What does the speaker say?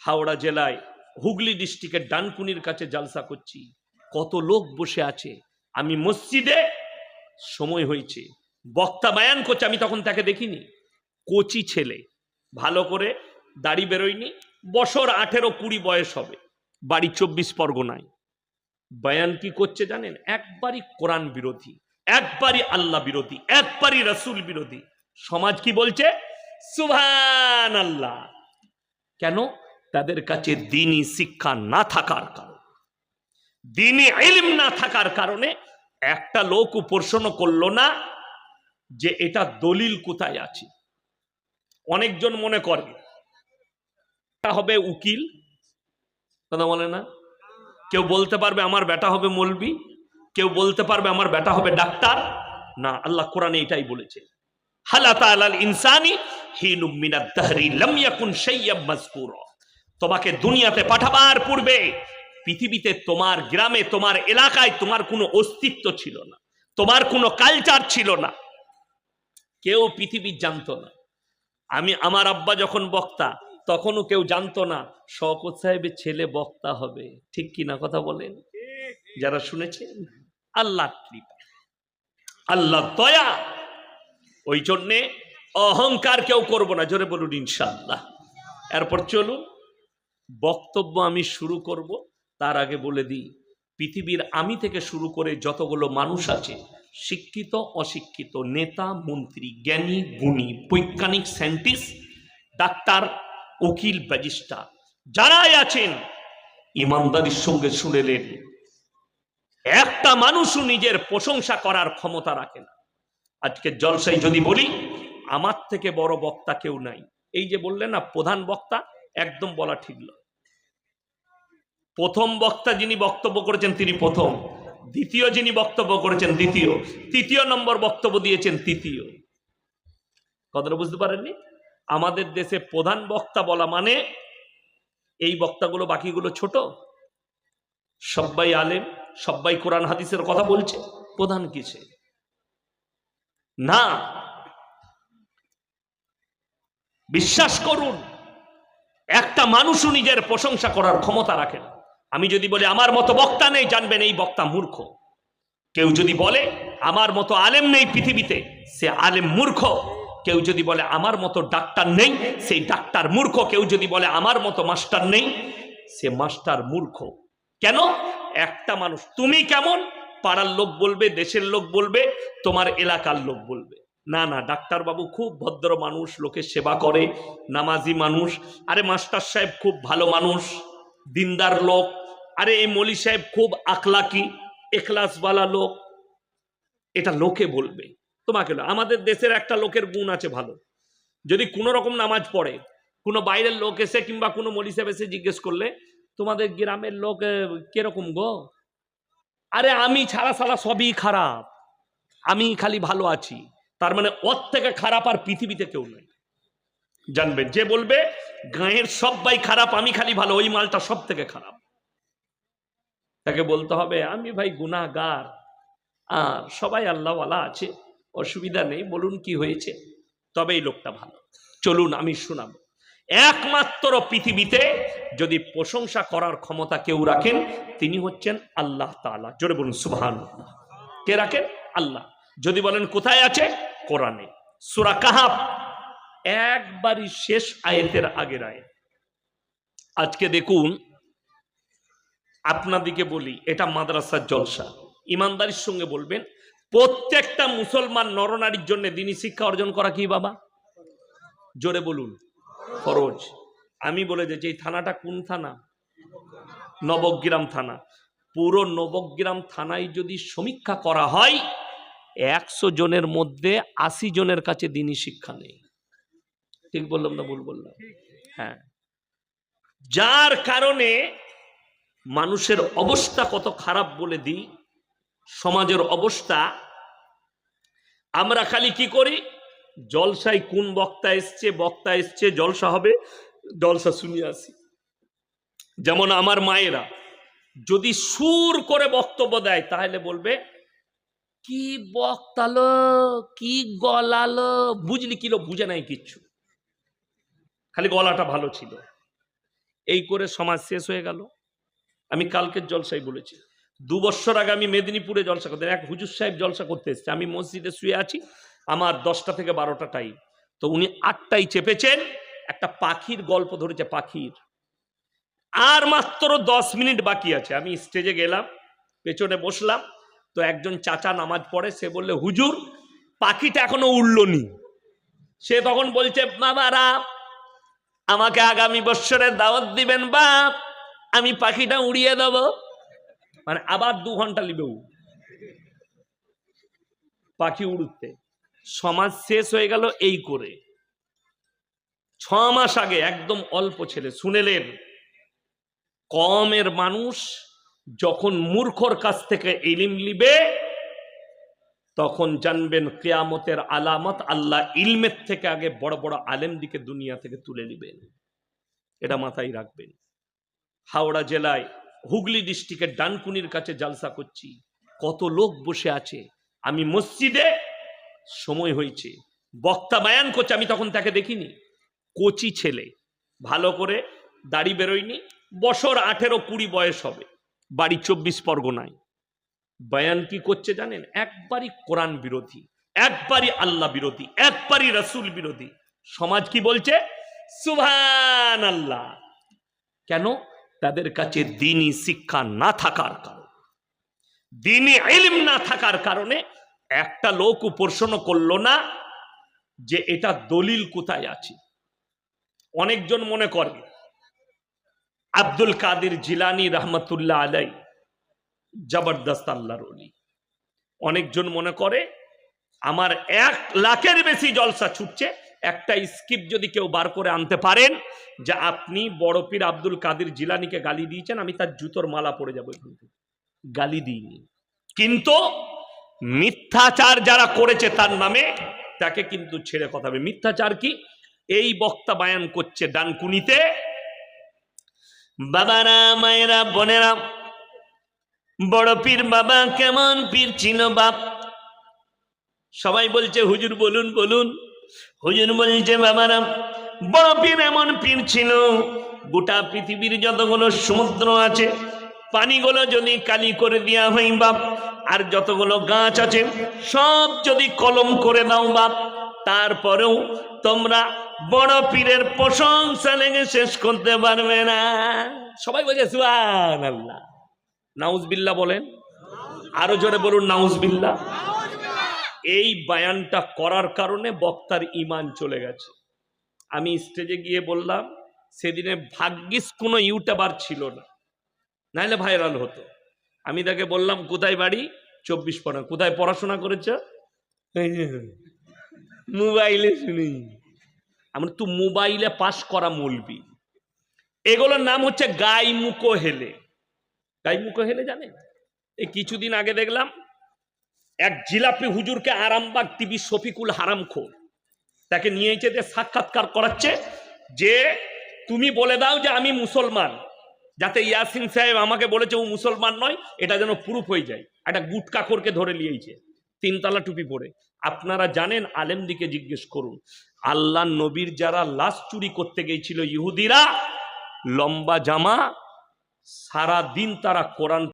হাওড়া জেলায় হুগলি ডিস্ট্রিক্টের ডানকুনির কাছে জালসা করছি। কত লোক বসে আছে। আমি মসজিদে সময় হয়েছে। বক্তা বায়ান করছে, আমি তখন তাকে দেখিনি। কচি ছেলে। ভালো করে দাড়ি বেরোয়নি। বছর আঠেরো কুড়ি বয়স হবে। বাড়ি চব্বিশ পরগনায়। বায়ান কি করছে জানেন? একবারই কোরআন বিরোধী, একবারই আল্লাহ বিরোধী, একবারই রসুল বিরোধী। সমাজ কি বলছে? সুভান আল্লাহ কেন? তাদের কাছে দিনই শিক্ষা না থাকার কারণে, দিনই ইলম না থাকার কারণে একটা লোক প্রশ্ন করল না যে এটা দলিল কোথায় আছে। অনেকজন মনে করে, এটা হবে উকিল, কথা বলে না? কেউ বলতে পারবে আমার বেটা হবে মলবি, কেউ বলতে পারবে আমার বেটা হবে ডাক্তার। না, আল্লাহ কোরআনে এটাই বলেছে হালাতা আলাল ইনসানি হিনুম মিনাদ দাহরি লাম ইয়াকুন শাইয়াম মাযকুরা। তোমাকে দুনিয়াতে পাঠাবার পূর্বে পৃথিবীতে তোমার গ্রামে, তোমার এলাকায় তোমার কোনো অস্তিত্ব ছিল না। তোমার কোনো কালচার ছিল না। কেউ পৃথিবী জানতো না। আমি, আমার আব্বা যখন বক্তা, তখনও কেউ জানতো না শওকত সাহেবের ছেলে বক্তা হবে। ঠিক কি না কথা বলেন? যারা শুনেছেন? আল্লাহ কৃপা। আল্লাহ দয়া। ওই জন্যে অহংকার কেউ করব না। জোরে বলুন ইনশাল্লাহ এরপর চলুন। বক্তব্য আমি শুরু করব, তার আগে বলে দিই, পৃথিবীর আমি থেকে শুরু করে যতগুলো মানুষ আছে, শিক্ষিত, অশিক্ষিত, নেতা, মন্ত্রী, জ্ঞানী, গুণী, বৈজ্ঞানিক, সায়েন্টিস্ট, ডাক্তার, উকিল ব্যাজিস্টার যারাই আছেন, ইমানদারির সঙ্গে শুনেলেন একটা মানুষও নিজের প্রশংসা করার ক্ষমতা রাখে না। আজকে জলসাই যদি বলি, আমার থেকে বড় বক্তা কেউ নাই। এই যে বললেন না, প্রধান বক্তা, একদম বলা ঠিক নয়। প্রথম বক্তা যিনি বক্তব্য করেছেন তিনি প্রথম, দ্বিতীয় যিনি বক্তব্য করেছেন দ্বিতীয়, তৃতীয় নম্বর বক্তব্য দিয়েছেন তৃতীয়। কথাটা বুঝতে পারেননি? আমাদের দেশে প্রধান বক্তা বলা মানে এই বক্তাগুলো, বাকিগুলো ছোট। সবাই আলেম সবাই কোরআন হাদিসের কথা বলছে। প্রধান কিসে না। বিশ্বাস করুন, একটা মানুষও নিজের প্রশংসা করার ক্ষমতা রাখে না। আমি যদি বলি, আমার মতো বক্তা নেই, জানবেন এই বক্তা মূর্খ। কেউ যদি বলে, আমার মতো আলেম নেই পৃথিবীতে, সে আলেম মূর্খ। কেউ যদি বলে, আমার মতো ডাক্তার নেই, সেই ডাক্তার মূর্খ। কেউ যদি বলে, আমার মতো মাস্টার নেই, সে মাস্টার মূর্খ। কেন? একটা মানুষ, তুমি কেমন? পাড়ার লোক বলবে, দেশের লোক বলবে, তোমার এলাকার লোক বলবে। না না ডাক্তার বাবু খুব ভদ্র মানুষ, লোকের সেবা করে, নামাজি মানুষ। আরে মাস্টার সাহেব খুব ভালো মানুষ, দিনদার লোক আরে এই মলি সাহেব খুব আখলাকি, এখলাসওয়ালা লোক। এটা লোকে বলবে। তোমাকে আমাদের দেশের একটা লোকের গুণ আছে ভালো। যদি কোনো রকম নামাজ পড়ে, কোনো বাইরের লোক এসে কিংবা কোনো মলি সাহেব এসে জিজ্ঞেস করলে, তোমাদের গ্রামের লোক কীরকম গো? আরে আমি ছাড়া ছাড়া সবই খারাপ। আমি খালি ভালো আছি। তার মানে ওর থেকে খারাপ আর পৃথিবীতে কেউ নেই। জানবেন, যে বলবে, গাঁয়ের সবাই খারাপ, আমি খালি ভালো, ওই মালটা সব থেকে খারাপ। তাকে বলতে হবে, আমি ভাই গুনাহগার। আর সবাই আল্লাহওয়ালা আছে, অসুবিধা নেই, বলুন কি হয়েছে। তবে এই লোকটা ভালো। চলুন, আমি শোনাবো। একমাত্র পৃথিবীতে যদি প্রশংসা করার ক্ষমতা কেউ রাখেন, তিনি হচ্ছেন আল্লাহ তাআলা। জোরে বলুন সুবহান কে রাখেন? আল্লাহ। যদি বলেন, কোথায় আছে? কোরআনে। সুরা কাহাব একবারই শেষ আয়াতের আগের আয়াত। আজকে দেখুন আপনাদিকে বলি, এটা মাদ্রাসার জলসা। ইমানদারির সঙ্গে বলবেন, প্রত্যেকটা মুসলমান নরনারীর জন্য দিনী শিক্ষা অর্জন করা কি বাবা? জোরে বলুন, ফরজ। আমি বলে যে এই থানাটা কোন থানা? নবগ্রাম থানা। পুরো নবগ্রাম থানায় যদি সমীক্ষা করা হয়, একশো জনের মধ্যে আশি জনের কাছে দিনী শিক্ষা নেই। ঠিক বললাম না ভুল বললাম? হ্যাঁ। যার কারণে মানুষের অবস্থা কত খারাপ বলে দিই, সমাজের অবস্থা, আমরা খালি কি করি? জলসায় কোন বক্তা এসছে বক্তা এসছে, জলসা হবে, জলসা শুনিয়ে আসি। যেমন আমার মায়েরা, যদি সুর করে বক্তব্য দেয়, তাহলে বলবে, কি বক্তালো কি গলালো বুঝলি কিলো বুঝে নাই কিচ্ছু। খালি গলাটা ভালো ছিল। এই করে সমাজ শেষ হয়ে গেল। আমি কালকের জলসাই বলেছি। দু বছর আগে আমি মেদিনীপুরে জলসা করতে, এক হুজুর সাহেব জলসা করতে এসছে। আমি মসজিদে শুয়ে আছি, আমার দশটা থেকে বারোটা টাইম তো উনি আটটাই চেপেছেন, একটা পাখির গল্প ধরেছে, পাখির। আর মাত্র দশ মিনিট বাকি আছে। আমি স্টেজে গেলাম, পেছনে বসলাম, তো একজন চাচা নামাজ পড়ে, সে বললে, হুজুর, পাখিটা এখনও উড়লনি। সে তখন বলছে বাবারা আমাকে আগামী বৎসরের দাওয়াত দিবেন বাপ। আমি পাখিটা উড়িয়ে দেব। মানে আবার দু ঘণ্টা লিবে উ। পাখি উড়তে। সমাজ শেষ হয়ে গেল এই করে। ছ মাস আগে একদম অল্প ছেলে শুনেলেন কমের মানুষ যখন মূর্খর কাছ থেকে ইলিম লিবে, তখন জানবেন কেয়ামতের আলামত আল্লাহ ইলমের থেকে আগে বড় বড় আলেম দিকে দুনিয়া থেকে তুলে নেবেন। এটা মাথায় রাখবেন। হাওড়া জেলায় হুগলি ডিস্ট্রিক্টের ডানকুনির কাছে জালসা করছি। কত লোক বসে আছে। আমি মসজিদে সময় হয়েছে। বক্তা বায়ান করছে, আমি তখন তাকে দেখিনি। কচি ছেলে। ভালো করে দাড়ি বেরোয়নি। বছর আঠেরো কুড়ি বয়স হবে। বাড়ি চব্বিশ পরগনায়। বায়ান কি করছে জানেন? একবারই কোরআন বিরোধী, একবারই আল্লাহ বিরোধী, একবারই রসুল বিরোধী। সমাজ কি বলছে? সুভান আল্লাহ কেন? তাদের কাছে দিনই শিক্ষা না থাকার কারণ, দিনই ইলম না থাকার কারণে একটা লোক প্রশ্ন করল না যে এটা দলিল কোথায় আছে। অনেকজন মনে করে, আব্দুল কাদের জিলানি রহমতুল্লাহ আলাই জবরদস্ত আল্লাহর অলি অনেকজন মনে করে, আমার এক লাখের বেশি জলসা ছুটছে একটা স্কিপ যদি কেউ বার করে আনতে পারেন, যে আপনি বড় পীর আব্দুল কাদের জিলানিকে গালি দিয়েছেন, আমি তার জুতোর মালা পড়ে যাব এখান থেকে। গালি দিইনি। কিন্তু মিথ্যাচার যারা করেছে তার নামে, তাকে কিন্তু ছেড়ে কথা হবে মিথ্যাচার কি? এই বক্তা বায়ান করছে ডানকুনিতে। বাবারা, মায়েরা, বোনেরা, বড় পীর বাবা, কেমন পীর ছিল বাপ? সবাই বলছে, হুজুর, বলুন বলুন। হুজুর বলছে, বাবারা, বড় পীর এমন পীর ছিল, গোটা পৃথিবীর যতগুলো সমুদ্র আছে, পানিগুলো যদি কালি করে দেওয়া হয় বাপ, আর যতগুলো গাছ আছে, সব যদি কলম করে দাও বাপ, তারপরেও তোমরা বড় পীরের প্রশংসা লেগে শেষ করতে পারবে না। সবাই বলছে সুহান আল্লাহ নাউজবিল্লা বলেন। আরও জোরে বলুন নাউজবিল্লা এই বায়ানটা করার কারণে বক্তার ইমান চলে গেছে। আমি স্টেজে গিয়ে বললাম, সেদিনে ভাগ্যিস কোনো ইউটিউবার ছিল না। নাহলে ভাইরাল হতো। আমি তাকে বললাম, কোথায় বাড়ি? চব্বিশ পড়া কোথায় পড়াশোনা করেছ? মোবাইলে শুনি। আমরা তো মোবাইলে পাস করা মলবি। এগুলোর নাম হচ্ছে গাই মুকো হেলে গাই মুকো হেলে জানেন? এই কিছুদিন আগে দেখলাম এক জিলাপি হুজুরকে আরামবাগ টিভি শফিকুল হারাম খোর। তাকে নিয়ে যে সাক্ষাৎকার করাচ্ছে, যে তুমি বলে দাও যে আমি মুসলমান। যাতে ইয়াসিন সাহেব আমাকে বলেছে ও মুসলমান নয়, এটা যেন প্রুফ হয়ে যায়। একটা গুটকাখোরকে ধরে নিয়েছে, তিনতলা টুপি পরে। আপনারা জানেন আলেম দিকে জিজ্ঞেস করুন, আল্লাহ নবীর যারা লাশ চুরি করতে গিয়েছিল ইহুদিরা, লম্বা জামা সারা দিন তারা কোরআন